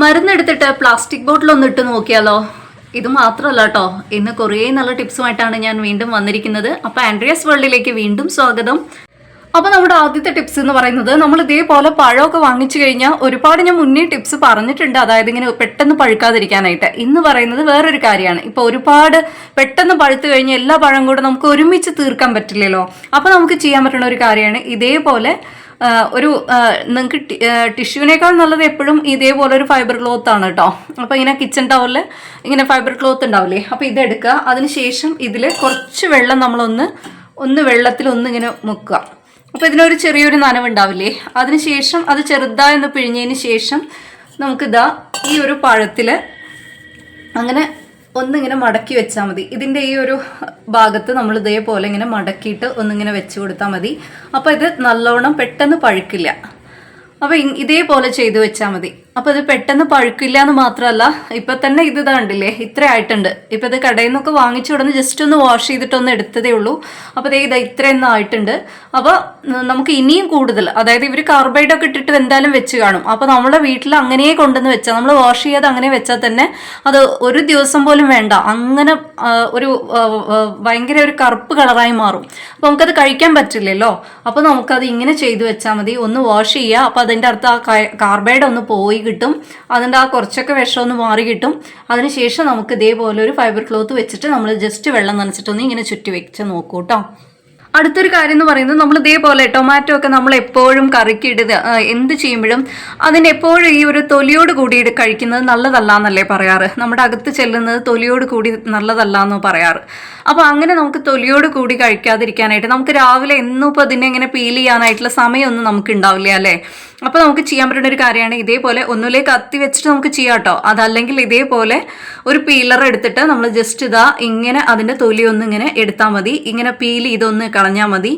മരുന്നെടുത്തിട്ട് plastic bottle ഒന്ന് ഇട്ട് നോക്കിയാലോ? ഇത് മാത്രമല്ല കേട്ടോ ഇന്ന് കുറേ നല്ല ടിപ്സുമായിട്ടാണ് ഞാൻ വീണ്ടും വന്നിരിക്കുന്നത്. അപ്പോൾ ആൻഡ്രിയസ് വേൾഡിലേക്ക് വീണ്ടും സ്വാഗതം. അപ്പോൾ നമ്മുടെ ആദ്യത്തെ ടിപ്സ് എന്ന് പറയുന്നത് നമ്മൾ ഇതേപോലെ പഴമൊക്കെ വാങ്ങിച്ചു കഴിഞ്ഞാൽ ഒരുപാട് ഞാൻ മുന്നേ ടിപ്സ് പറഞ്ഞിട്ടുണ്ട്. അതായത് ഇങ്ങനെ പെട്ടെന്ന് പഴുക്കാതിരിക്കാനായിട്ട്. ഇന്ന് പറയുന്നത് വേറൊരു കാര്യമാണ്. ഇപ്പോൾ ഒരുപാട് പെട്ടെന്ന് പഴുത്തു കഴിഞ്ഞാൽ എല്ലാ പഴം കൂടെ നമുക്ക് ഒരുമിച്ച് തീർക്കാൻ പറ്റില്ലല്ലോ. അപ്പോൾ നമുക്ക് ചെയ്യാൻ പറ്റുന്ന ഒരു കാര്യമാണ് ഇതേപോലെ ഒരു നിങ്ങൾക്ക് ടിഷ്യൂവിനേക്കാൾ നല്ലത് എപ്പോഴും ഇതേപോലെ ഒരു ഫൈബർ ക്ലോത്ത് ആണ് കേട്ടോ അപ്പോൾ ഇങ്ങനെ കിച്ചൺ ടവറിൽ ഇങ്ങനെ ഫൈബർ ക്ലോത്ത് ഉണ്ടാവില്ലേ അപ്പോൾ ഇതെടുക്കുക അതിനുശേഷം ഇതിൽ കുറച്ച് വെള്ളം നമ്മളൊന്ന് ഒന്ന് വെള്ളത്തിൽ ഒന്ന് ഇങ്ങനെ മുക്കുക. അപ്പോൾ ഇതിനൊരു ചെറിയൊരു നനവുണ്ടാവില്ലേ അതിനുശേഷം അത് ചെറുതായി ഒന്ന് പിഴിഞ്ഞതിന് ശേഷം നമുക്കിതാ ഈ ഒരു പഴത്തിൽ അങ്ങനെ ഒന്നിങ്ങനെ മടക്കി വെച്ചാൽ മതി. ഇതിന്റെ ഈ ഒരു ഭാഗത്ത് നമ്മൾ ഇതേപോലെ ഇങ്ങനെ മടക്കിയിട്ട് ഒന്നിങ്ങനെ വെച്ച് കൊടുത്താൽ മതി. അപ്പോൾ ഇത് നല്ലോണം പെട്ടെന്ന് പഴുക്കില്ല. അപ്പോൾ ഇതേപോലെ ചെയ്ത് വെച്ചാൽ മതി. അപ്പോൾ ഇത് പെട്ടെന്ന് പഴുക്കില്ല എന്ന് മാത്രമല്ല ഇപ്പം തന്നെ ഇത് ഇതാണ്ടില്ലേ ഇത്ര ആയിട്ടുണ്ട്. ഇപ്പം ഇത് കടയിൽ നിന്നൊക്കെ വാങ്ങിച്ചു കൊടുന്ന് ജസ്റ്റ് ഒന്ന് വാഷ് ചെയ്തിട്ടൊന്ന് എടുത്തതേ ഉള്ളൂ. അപ്പോൾ ദേ ഇത് ഇത്രയൊന്നും ആയിട്ടുണ്ട്. അപ്പോൾ നമുക്ക് ഇനിയും കൂടുതൽ അതായത് ഇവർ കാർബൈഡ് ഒക്കെ ഇട്ടിട്ട് എന്തായാലും വെച്ച് കാണും. അപ്പോൾ നമ്മുടെ വീട്ടിൽ അങ്ങനെ കൊണ്ടുവന്ന് വെച്ചാൽ നമ്മൾ വാഷ് ചെയ്യാതെ അങ്ങനെ വെച്ചാൽ തന്നെ അത് ഒരു ദിവസം പോലും വേണ്ട. അങ്ങനെ ഒരു ഭയങ്കര ഒരു കറുപ്പ് കളറായി മാറും. അപ്പോൾ നമുക്കത് കഴിക്കാൻ പറ്റില്ലല്ലോ. അപ്പോൾ നമുക്കത് ഇങ്ങനെ ചെയ്തു വെച്ചാൽ മതി. ഒന്ന് വാഷ് ചെയ്യുക അപ്പോൾ അതിന്റെ അർത്ഥം ആ കാർബൈഡ് ഒന്ന് പോയി കിട്ടും. അതിന്റെ ആ കുറച്ചൊക്കെ വിഷം ഒന്ന് മാറി കിട്ടും. അതിനുശേഷം നമുക്ക് ഇതേപോലെ ഒരു ഫൈബർ ക്ലോത്ത് വെച്ചിട്ട് നമ്മൾ ജസ്റ്റ് വെള്ളം നനച്ചിട്ടൊന്ന് ഇങ്ങനെ ചുറ്റി വെച്ച് നോക്കൂ കേട്ടോ അടുത്തൊരു കാര്യം എന്ന് പറയുന്നത് നമ്മൾ ഇതേപോലെ ടൊമാറ്റോ ഒക്കെ നമ്മൾ എപ്പോഴും കറിക്ക് ഇടുക എന്ത് ചെയ്യുമ്പോഴും അതിന് എപ്പോഴും ഈ ഒരു തൊലിയോട് കൂടി കഴിക്കുന്നത് നല്ലതല്ല എന്നല്ലേ പറയാറ്? നമ്മുടെ അകത്ത് ചെല്ലുന്നത് തൊലിയോട് കൂടി നല്ലതല്ല എന്ന് പറയാറ്? അപ്പോൾ അങ്ങനെ നമുക്ക് തൊലിയോട് കൂടി കഴിക്കാതിരിക്കാനായിട്ട് നമുക്ക് രാവിലെ എന്നും ഇപ്പോൾ ഇതിനെ ഇങ്ങനെ പീൽ ചെയ്യാനായിട്ടുള്ള സമയമൊന്നും നമുക്ക് ഉണ്ടാവില്ല അല്ലേ? അപ്പോൾ നമുക്ക് ചെയ്യാൻ പറ്റുന്ന ഒരു കാര്യമാണ് ഇതേപോലെ ഒന്നുമില്ലേ കത്തി വെച്ചിട്ട് നമുക്ക് ചെയ്യാം കേട്ടോ. അതല്ലെങ്കിൽ ഇതേപോലെ ഒരു പീലർ എടുത്തിട്ട് നമ്മൾ ജസ്റ്റ് ഇതാ ഇങ്ങനെ അതിന്റെ തൊലി ഒന്ന് ഇങ്ങനെ എടുത്താൽ മതി. ഇങ്ങനെ പീൽ ചെയ്തൊന്ന് കളഞ്ഞാൽ മതി.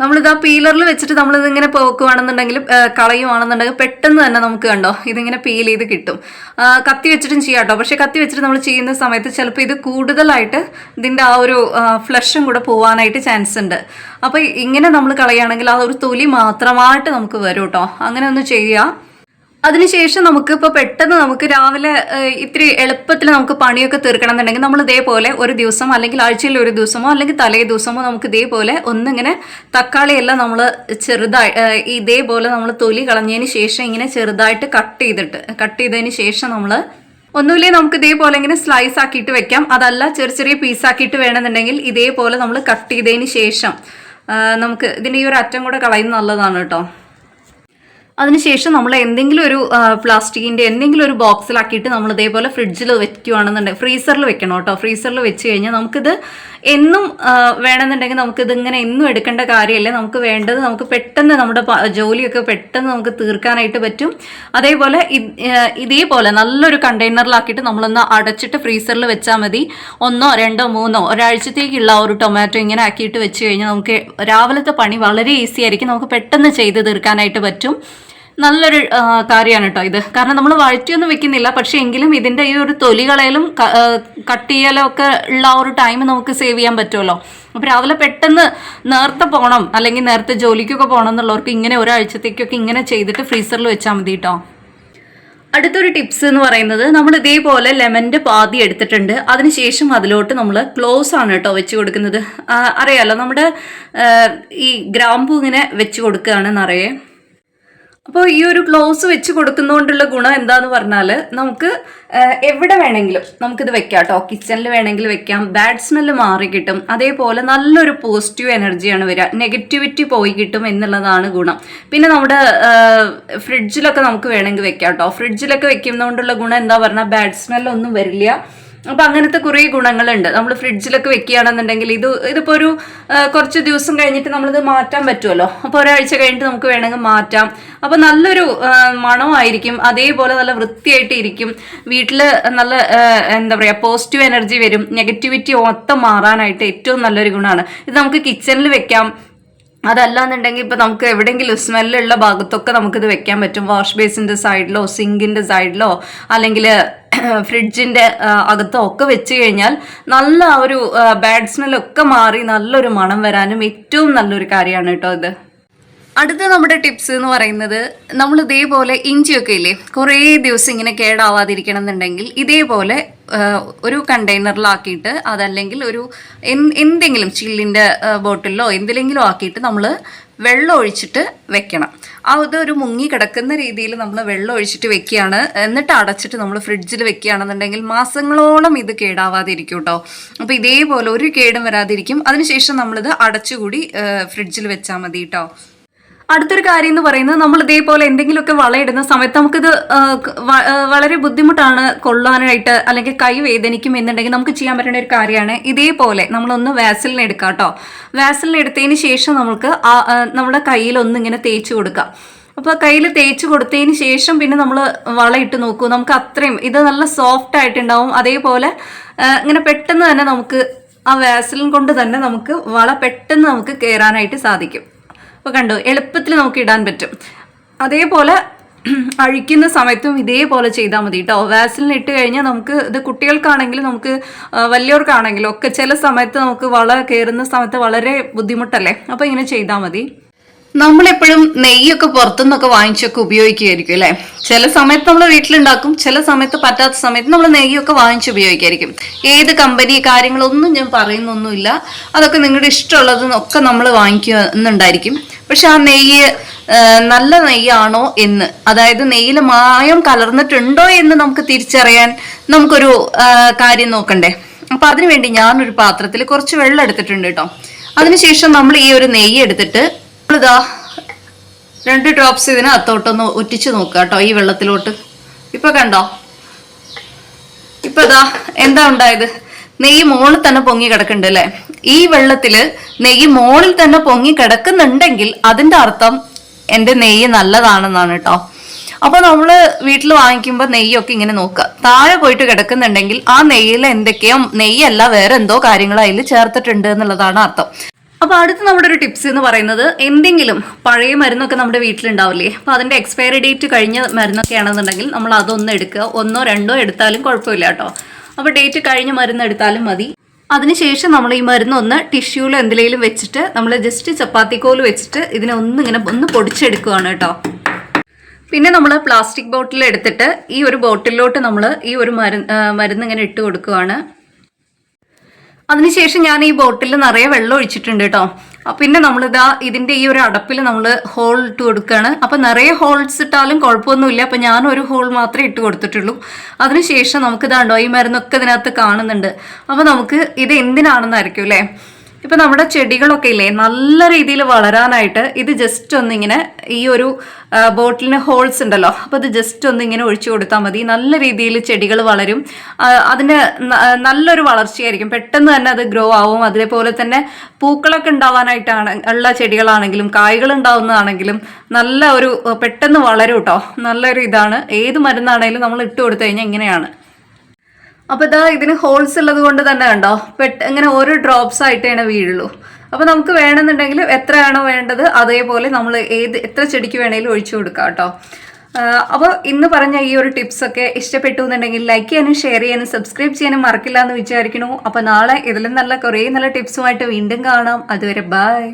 നമ്മളിത് ആ പീലറിൽ വെച്ചിട്ട് നമ്മളിതിങ്ങനെ പോക്കുവാണെന്നുണ്ടെങ്കിൽ കളയുവാണെന്നുണ്ടെങ്കിൽ പെട്ടെന്ന് തന്നെ നമുക്ക് കണ്ടോ ഇതിങ്ങനെ പീൽ ചെയ്ത് കിട്ടും. കത്തി വെച്ചിട്ടും ചെയ്യാം കേട്ടോ. പക്ഷേ കത്തി വെച്ചിട്ട് നമ്മൾ ചെയ്യുന്ന സമയത്ത് ചിലപ്പോൾ ഇത് കൂടുതലായിട്ട് ഇതിന്റെ ആ ഒരു ഫ്ലഷും കൂടെ പോകാനായിട്ട് ചാൻസ് ഉണ്ട്. അപ്പോൾ ഇങ്ങനെ നമ്മൾ കളയുകയാണെങ്കിൽ ആ ഒരു തൊലി മാത്രമായിട്ട് നമുക്ക് വരും കേട്ടോ. അങ്ങനെ ഒന്ന് ചെയ്യുക അതിനുശേഷം നമുക്ക് ഇപ്പോൾ പെട്ടെന്ന് നമുക്ക് രാവിലെ ഇത്തിരി എളുപ്പത്തിൽ നമുക്ക് പണിയൊക്കെ തീർക്കണം എന്നുണ്ടെങ്കിൽ നമ്മൾ ഇതേപോലെ ഒരു ദിവസം അല്ലെങ്കിൽ ആഴ്ചയിൽ ഒരു ദിവസമോ അല്ലെങ്കിൽ തലേ ദിവസമോ നമുക്ക് ഇതേപോലെ ഒന്നിങ്ങനെ തക്കാളിയെല്ലാം നമ്മൾ ചെറുതായി ഇതേപോലെ നമ്മൾ തൊലി കളഞ്ഞതിന് ശേഷം ഇങ്ങനെ ചെറുതായിട്ട് കട്ട് ചെയ്തിട്ട് കട്ട് ചെയ്തതിന് ശേഷം നമ്മൾ ഒന്നുമില്ലേ നമുക്ക് ഇതേപോലെ ഇങ്ങനെ സ്ലൈസ് ആക്കിയിട്ട് വെക്കാം. അതല്ല ചെറിയ ചെറിയ പീസാക്കിയിട്ട് വേണമെന്നുണ്ടെങ്കിൽ ഇതേപോലെ നമ്മൾ കട്ട് ചെയ്തതിന് ശേഷം നമുക്ക് ഇതിന്റെ ഈ ഒരു അറ്റം കൂടെ കളയുന്നത് നല്ലതാണ് കേട്ടോ. അതിനുശേഷം നമ്മൾ എന്തെങ്കിലും ഒരു പ്ലാസ്റ്റിക്കിന്റെ എന്തെങ്കിലും ഒരു ബോക്സിലാക്കിയിട്ട് നമ്മൾ ഇതേപോലെ ഫ്രിഡ്ജിൽ വെക്കുകയാണെന്നുണ്ടെങ്കിൽ ഫ്രീസറിൽ വെക്കണം കേട്ടോ. ഫ്രീസറിൽ വെച്ച് കഴിഞ്ഞാൽ നമുക്കിത് എന്നും വേണമെന്നുണ്ടെങ്കിൽ നമുക്കിത് ഇങ്ങനെ എന്നും എടുക്കേണ്ട കാര്യമല്ല? നമുക്ക് വേണ്ടത് നമുക്ക് പെട്ടെന്ന് നമ്മുടെ ജോലിയൊക്കെ പെട്ടെന്ന് നമുക്ക് തീർക്കാനായിട്ട് പറ്റും. അതേപോലെ ഇത്, ഇതേപോലെ നല്ലൊരു കണ്ടെയ്നറിലാക്കിയിട്ട് നമ്മളൊന്ന് അടച്ചിട്ട് ഫ്രീസറിൽ വെച്ചാൽ മതി. ഒന്നോ രണ്ടോ മൂന്നോ ഒരാഴ്ചത്തേക്കുള്ള ഒരു ടൊമാറ്റോ ഇങ്ങനെ ആക്കിയിട്ട് വെച്ച് കഴിഞ്ഞാൽ നമുക്ക് രാവിലത്തെ പണി വളരെ ഈസി ആയിരിക്കും. നമുക്ക് പെട്ടെന്ന് ചെയ്ത് തീർക്കാനായിട്ട് പറ്റും. നല്ലൊരു കാര്യമാണ് കേട്ടോ ഇത്. കാരണം നമ്മൾ വഴറ്റിയൊന്നും വെക്കുന്നില്ല. പക്ഷേ എങ്കിലും ഇതിന്റെ ഈ ഒരു തൊലി കളയലും കട്ട് ചെയ്യലും ഒക്കെ ഉള്ള ഒരു ടൈം നമുക്ക് സേവ് ചെയ്യാൻ പറ്റുമല്ലോ അപ്പോൾ രാവിലെ പെട്ടെന്ന് നേരത്തെ പോകണം അല്ലെങ്കിൽ നേരത്തെ ജോലിക്കൊക്കെ പോകണം എന്നുള്ളവർക്ക് ഇങ്ങനെ ഒരാഴ്ചത്തേക്കൊക്കെ ഇങ്ങനെ ചെയ്തിട്ട് ഫ്രീസറിൽ വെച്ചാൽ മതി കേട്ടോ അടുത്തൊരു ടിപ്സ് എന്ന് പറയുന്നത് നമ്മൾ ഇതേപോലെ ലെമന്റെ പാതി എടുത്തിട്ടുണ്ട്. അതിനുശേഷം അതിലോട്ട് നമ്മൾ ക്ലോസ് ആണ് കേട്ടോ വെച്ച് കൊടുക്കുന്നത്. അറിയാമല്ലോ നമ്മുടെ ഈ ഗ്രാമ്പൂ ഇങ്ങനെ വെച്ച് കൊടുക്കുകയാണ് നിറയെ. അപ്പോൾ ഈ ഒരു ക്ലോസ് വെച്ച് കൊടുക്കുന്നതുകൊണ്ടുള്ള ഗുണം എന്താന്ന് പറഞ്ഞാൽ നമുക്ക് എവിടെ വേണമെങ്കിലും നമുക്കിത് വെക്കാം കേട്ടോ. കിച്ചണിൽ വേണമെങ്കിൽ വെക്കാം. ബാഡ് സ്മെല്ല് മാറി കിട്ടും. അതേപോലെ നല്ലൊരു പോസിറ്റീവ് എനർജിയാണ് വരിക നെഗറ്റിവിറ്റി പോയി കിട്ടും എന്നുള്ളതാണ് ഗുണം. പിന്നെ നമ്മുടെ ഫ്രിഡ്ജിലൊക്കെ നമുക്ക് വേണമെങ്കിൽ വെക്കാം കേട്ടോ. ഫ്രിഡ്ജിലൊക്കെ വെക്കുന്നതുകൊണ്ടുള്ള ഗുണം എന്താ പറഞ്ഞാൽ ബാഡ് സ്മെല്ലൊന്നും വരില്ല. അപ്പം അങ്ങനത്തെ കുറേ ഗുണങ്ങളുണ്ട്. നമ്മൾ ഫ്രിഡ്ജിലൊക്കെ വെക്കുകയാണെന്നുണ്ടെങ്കിൽ ഇത് ഇതിപ്പോൾ ഒരു കുറച്ച് ദിവസം കഴിഞ്ഞിട്ട് നമ്മളിത് മാറ്റാൻ പറ്റുമല്ലോ. അപ്പോൾ ഒരാഴ്ച കഴിഞ്ഞിട്ട് നമുക്ക് വേണമെങ്കിൽ മാറ്റാം. അപ്പോൾ നല്ലൊരു മണമായിരിക്കും. അതേപോലെ നല്ല വൃത്തിയായിട്ട് ഇരിക്കും. വീട്ടിൽ നല്ല എന്താ പറയുക പോസിറ്റീവ് എനർജി വരും. നെഗറ്റിവിറ്റി മൊത്തം മാറാനായിട്ട് ഏറ്റവും നല്ലൊരു ഗുണമാണ്. ഇത് നമുക്ക് കിച്ചണിൽ വെക്കാം. അതല്ലാന്നുണ്ടെങ്കിൽ ഇപ്പം നമുക്ക് എവിടെയെങ്കിലും സ്മെല്ലുള്ള ഭാഗത്തൊക്കെ നമുക്കിത് വെക്കാൻ പറ്റും. വാഷ് ബേസിന്റെ സൈഡിലോ സിങ്കിന്റെ സൈഡിലോ അല്ലെങ്കിൽ ഫ്രിഡ്ജിന്റെ അകത്തോ ഒക്കെ വെച്ച് കഴിഞ്ഞാൽ നല്ല ഒരു ബാഡ് സ്മെല്ലൊക്കെ മാറി നല്ലൊരു മണം വരാനും ഏറ്റവും നല്ലൊരു കാര്യമാണ് കേട്ടോ ഇത്. അടുത്ത നമ്മുടെ ടിപ്സ് എന്ന് പറയുന്നത് നമ്മൾ ഇതേപോലെ ഇഞ്ചിയൊക്കെ ഇല്ലേ കുറേ ദിവസം ഇങ്ങനെ കേടാവാതിരിക്കണം എന്നുണ്ടെങ്കിൽ ഇതേപോലെ ഒരു കണ്ടെയ്നറിലാക്കിയിട്ട് അതല്ലെങ്കിൽ ഒരു എന്തെങ്കിലും ചില്ലിന്റെ ബോട്ടിലോ എന്തിലെങ്കിലും ആക്കിയിട്ട് നമ്മൾ വെള്ളം ഒഴിച്ചിട്ട് വെക്കണം. അത് ഒരു മുങ്ങി കിടക്കുന്ന രീതിയിൽ നമ്മൾ വെള്ളം ഒഴിച്ചിട്ട് വെക്കുകയാണ്. എന്നിട്ട് അടച്ചിട്ട് നമ്മൾ ഫ്രിഡ്ജിൽ വെക്കുകയാണെന്നുണ്ടെങ്കിൽ മാസങ്ങളോളം ഇത് കേടാവാതിരിക്കും കേട്ടോ അപ്പോൾ ഇതേപോലെ ഒരു കേടും വരാതിരിക്കും. അതിനുശേഷം നമ്മളിത് അടച്ചുകൂടി ഫ്രിഡ്ജിൽ വെച്ചാൽ മതി കേട്ടോ അടുത്തൊരു കാര്യം എന്ന് പറയുന്നത് നമ്മൾ ഇതേപോലെ എന്തെങ്കിലുമൊക്കെ വളയിടുന്ന സമയത്ത് നമുക്കിത് വളരെ ബുദ്ധിമുട്ടാണ് കൊള്ളാനായിട്ട് അല്ലെങ്കിൽ കൈ വേദനിക്കും എന്നുണ്ടെങ്കിൽ നമുക്ക് ചെയ്യാൻ പറ്റുന്ന ഒരു കാര്യമാണ് ഇതേപോലെ നമ്മളൊന്ന് വാസലിന് എടുക്കാം കേട്ടോ. വാസലിന് എടുത്തതിന് ശേഷം നമുക്ക് നമ്മുടെ കയ്യിൽ ഒന്നിങ്ങനെ തേച്ച് കൊടുക്കാം. അപ്പോൾ കയ്യിൽ തേച്ച് കൊടുത്തതിന് ശേഷം പിന്നെ നമ്മൾ വളയിട്ട് നോക്കൂ. നമുക്ക് അത്രയും ഇത് നല്ല സോഫ്റ്റ് ആയിട്ടുണ്ടാവും. അതേപോലെ ഇങ്ങനെ പെട്ടെന്ന് തന്നെ നമുക്ക് ആ വാസലിൻ കൊണ്ട് തന്നെ നമുക്ക് വള പെട്ടെന്ന് നമുക്ക് കയറാനായിട്ട് സാധിക്കും. അപ്പോൾ കണ്ടോ എളുപ്പത്തിൽ നമുക്ക് ഇടാൻ പറ്റും. അതേപോലെ അഴിക്കുന്ന സമയത്തും ഇതേപോലെ ചെയ്താൽ മതി കേട്ടോ വാസലിൻ ഇട്ട് കഴിഞ്ഞാൽ നമുക്ക് ഇത് കുട്ടികൾക്കാണെങ്കിലും നമുക്ക് വലിയവർക്കാണെങ്കിലും ഒക്കെ ചില സമയത്ത് നമുക്ക് വള കയറുന്ന സമയത്ത് വളരെ ബുദ്ധിമുട്ടല്ലേ? അപ്പോൾ ഇങ്ങനെ ചെയ്താൽ മതി. നമ്മളെപ്പോഴും നെയ്യൊക്കെ പുറത്തുനിന്നൊക്കെ വാങ്ങിച്ചൊക്കെ ഉപയോഗിക്കുമായിരിക്കും അല്ലേ? ചില സമയത്ത് നമ്മൾ വീട്ടിലുണ്ടാക്കും ചില സമയത്ത് പറ്റാത്ത സമയത്ത് നമ്മൾ നെയ്യൊക്കെ വാങ്ങിച്ച് ഉപയോഗിക്കായിരിക്കും. ഏത് കമ്പനി കാര്യങ്ങളൊന്നും ഞാൻ പറയുന്നൊന്നുമില്ല. അതൊക്കെ നിങ്ങളുടെ ഇഷ്ടമുള്ളതെന്നൊക്കെ നമ്മൾ വാങ്ങിക്കുന്നുണ്ടായിരിക്കും. പക്ഷെ ആ നെയ്യ് നല്ല നെയ്യാണോ എന്ന്? അതായത് നെയ്യിൽ മായം കലർന്നിട്ടുണ്ടോ എന്ന് നമുക്ക് തിരിച്ചറിയാൻ നമുക്കൊരു കാര്യം നോക്കണ്ടേ. അപ്പൊ അതിനുവേണ്ടി ഞാനൊരു പാത്രത്തിൽ കുറച്ച് വെള്ളം എടുത്തിട്ടുണ്ട് കേട്ടോ. അതിനുശേഷം നമ്മൾ ഈ ഒരു നെയ്യ് എടുത്തിട്ട് നമ്മളിതാ രണ്ട് ഡ്രോപ്സ് ഇതിനകത്തോട്ടൊന്ന് ഒറ്റിച്ച് നോക്കുക കേട്ടോ ഈ വെള്ളത്തിലോട്ട്. ഇപ്പൊ കണ്ടോ? ഇപ്പൊ ഇതാ എന്താ ഉണ്ടായത്? നെയ്യ് മോളിൽ തന്നെ പൊങ്ങി കിടക്കുന്നുണ്ട് അല്ലെ? ഈ വെള്ളത്തിൽ നെയ്യ് മോളിൽ തന്നെ പൊങ്ങി കിടക്കുന്നുണ്ടെങ്കിൽ അതിന്റെ അർത്ഥം എന്റെ നെയ്യ് നല്ലതാണെന്നാണ് കേട്ടോ. അപ്പൊ നമ്മൾ വീട്ടിൽ വാങ്ങിക്കുമ്പോൾ നെയ്യൊക്കെ ഇങ്ങനെ നോക്കുക. താഴെ പോയിട്ട് കിടക്കുന്നുണ്ടെങ്കിൽ ആ നെയ്യിൽ എന്തൊക്കെയോ നെയ്യല്ല വേറെ എന്തോ കാര്യങ്ങൾ അതിൽ ചേർത്തിട്ടുണ്ട് എന്നുള്ളതാണ് അർത്ഥം. അപ്പൊ അടുത്ത നമ്മുടെ ഒരു ടിപ്സ് എന്ന് പറയുന്നത് എന്തെങ്കിലും പഴയ മരുന്നൊക്കെ നമ്മുടെ വീട്ടിലുണ്ടാവില്ലേ? അപ്പൊ അതിന്റെ എക്സ്പയറി ഡേറ്റ് കഴിഞ്ഞ മരുന്നൊക്കെ ആണെന്നുണ്ടെങ്കിൽ നമ്മൾ അതൊന്ന് എടുക്കുക. ഒന്നോ രണ്ടോ എടുത്താലും കുഴപ്പമില്ല കേട്ടോ. അപ്പൊ ഡേറ്റ് കഴിഞ്ഞ് മരുന്ന് എടുത്താലും മതി. അതിനുശേഷം നമ്മൾ ഈ മരുന്ന് ഒന്ന് ടിഷ്യൂലോ എന്തിലേലും വെച്ചിട്ട് നമ്മൾ ജസ്റ്റ് ചപ്പാത്തിക്കോൽ വെച്ചിട്ട് ഇതിനെ ഒന്ന് ഇങ്ങനെ ഒന്ന് പൊടിച്ചെടുക്കുകയാണ് കേട്ടോ. പിന്നെ നമ്മൾ പ്ലാസ്റ്റിക് ബോട്ടിൽ എടുത്തിട്ട് ഈ ഒരു ബോട്ടിലോട്ട് നമ്മൾ ഈ ഒരു മരുന്ന് മരുന്ന് ഇങ്ങനെ ഇട്ട് കൊടുക്കുകയാണ്. അതിനുശേഷം ഞാൻ ഈ ബോട്ടിൽ നിറയെ വെള്ളം ഒഴിച്ചിട്ടുണ്ട് കേട്ടോ. പിന്നെ നമ്മളിതാ ഇതിന്റെ ഈ ഒരു അടപ്പിൽ നമ്മൾ ഹോൾ ഇട്ട് കൊടുക്കുകയാണ് അപ്പൊ നിറയെ ഹോൾസ് ഇട്ടാലും കുഴപ്പമൊന്നുമില്ല. അപ്പൊ ഞാൻ ഒരു ഹോൾ മാത്രമേ ഇട്ട് കൊടുത്തിട്ടുള്ളൂ. അതിനുശേഷം നമുക്ക് ഇതാണ്ടോ ഈ മരുന്നൊക്കെ ഇതിനകത്ത് കാണുന്നുണ്ട്. അപ്പൊ നമുക്ക് ഇത് എന്തിനാണെന്നായിരിക്കും അല്ലേ? ഇപ്പൊ നമ്മുടെ ചെടികളൊക്കെ ഇല്ലേ നല്ല രീതിയിൽ വളരാനായിട്ട് ഇത് ജസ്റ്റ് ഒന്നിങ്ങനെ ഈ ഒരു ബോട്ടിലിന് ഹോൾസ് ഉണ്ടല്ലോ അപ്പോൾ ഇത് ജസ്റ്റ് ഒന്നിങ്ങനെ ഒഴിച്ചു കൊടുത്താൽ മതി. നല്ല രീതിയിൽ ചെടികൾ വളരും. അതിന് നല്ലൊരു വളർച്ചയായിരിക്കും. പെട്ടെന്ന് തന്നെ അത് ഗ്രോ ആവും. അതേപോലെ തന്നെ പൂക്കളൊക്കെ ഉണ്ടാവാനായിട്ടാണ് ഉള്ള ചെടികളാണെങ്കിലും കായ്കൾ ഉണ്ടാവുന്നതാണെങ്കിലും നല്ല ഒരു പെട്ടെന്ന് വളരും കേട്ടോ നല്ലൊരു ഇതാണ് ഏത് മരുന്നാണെങ്കിലും നമ്മൾ ഇട്ട് കൊടുത്തു കഴിഞ്ഞാൽ ഇങ്ങനെയാണ്. അപ്പൊ ഇതാ ഇതിന് ഹോൾസ് ഉള്ളത് കൊണ്ട് തന്നെ കണ്ടോ? പെട്ട് ഇങ്ങനെ ഓരോ ഡ്രോപ്സ് ആയിട്ടേ വീഴുള്ളൂ. അപ്പൊ നമുക്ക് വേണമെന്നുണ്ടെങ്കിൽ എത്രയാണോ വേണ്ടത് അതേപോലെ നമ്മൾ ഏത് എത്ര ചെടിക്ക് വേണേലും ഒഴിച്ചു കൊടുക്കാം കേട്ടോ. അപ്പോൾ ഇന്ന് പറഞ്ഞ ഈ ഒരു ടിപ്സൊക്കെ ഇഷ്ടപ്പെട്ടു എന്നുണ്ടെങ്കിൽ ലൈക്ക് ചെയ്യാനും ഷെയർ ചെയ്യാനും സബ്സ്ക്രൈബ് ചെയ്യാനും മറക്കില്ല എന്ന് വിചാരിക്കണു അപ്പോൾ നാളെ ഇതിലും നല്ല കുറേ നല്ല ടിപ്സുമായിട്ട് വീണ്ടും കാണാം. അതുവരെ ബൈ